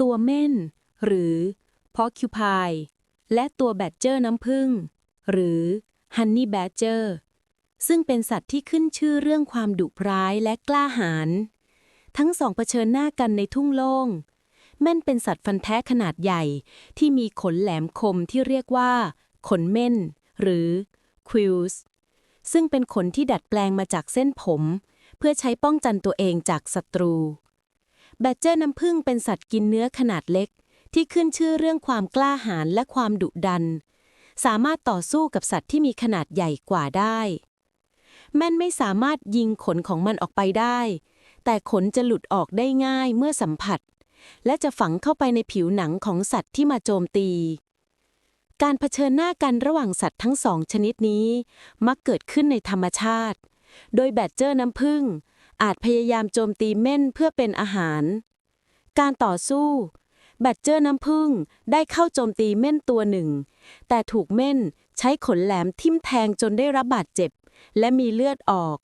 ตัวเม่น หรือ porcupine และตัวแบดเจอร์น้ำผึ้งหรือ honey badger ซึ่งเป็นสัตว์ที่ขึ้นชื่อเรื่องความดุร้ายและกล้าหาญทั้งสองเผชิญหน้ากันในทุ่งโล่ง แม่นเป็นสัตว์ฟันแท้ขนาดใหญ่ที่มีขนแหลมคมที่เรียกว่า ขนเม่น หรือ quills ซึ่งเป็นขนที่ดัดแปลงมาจากเส้นผม เพื่อใช้ป้องกันตัวเองจากศัตรู แบดเจอร์น้ำผึ้งเป็นสัตว์กินเนื้อขนาดเล็ก ที่ขึ้นชื่อเรื่องความกล้าหาญและความดุดัน สามารถต่อสู้กับสัตว์ที่มีขนาดใหญ่กว่าได้ แม่นไม่สามารถยิงขนของมันออกไปได้ แต่ขนจะหลุดออกได้ง่ายเมื่อสัมผัส และจะฝังเข้าไปในผิวหนังของสัตว์ที่มาโจมตี การเผชิญหน้ากันระหว่างสัตว์ทั้งสองชนิดนี้ มักเกิดขึ้นในธรรมชาติ โดยแบดเจอร์น้ำผึ้ง อาจพยายามโจมตีเม่นเพื่อเป็นอาหาร การต่อสู้ แบดเจอร์น้ำผึ้งได้เข้าโจมตีเม่นตัวหนึ่ง แต่ถูกเม่นใช้ขนแหลมทิ่มแทงจนได้รับบาดเจ็บ และมีเลือดออก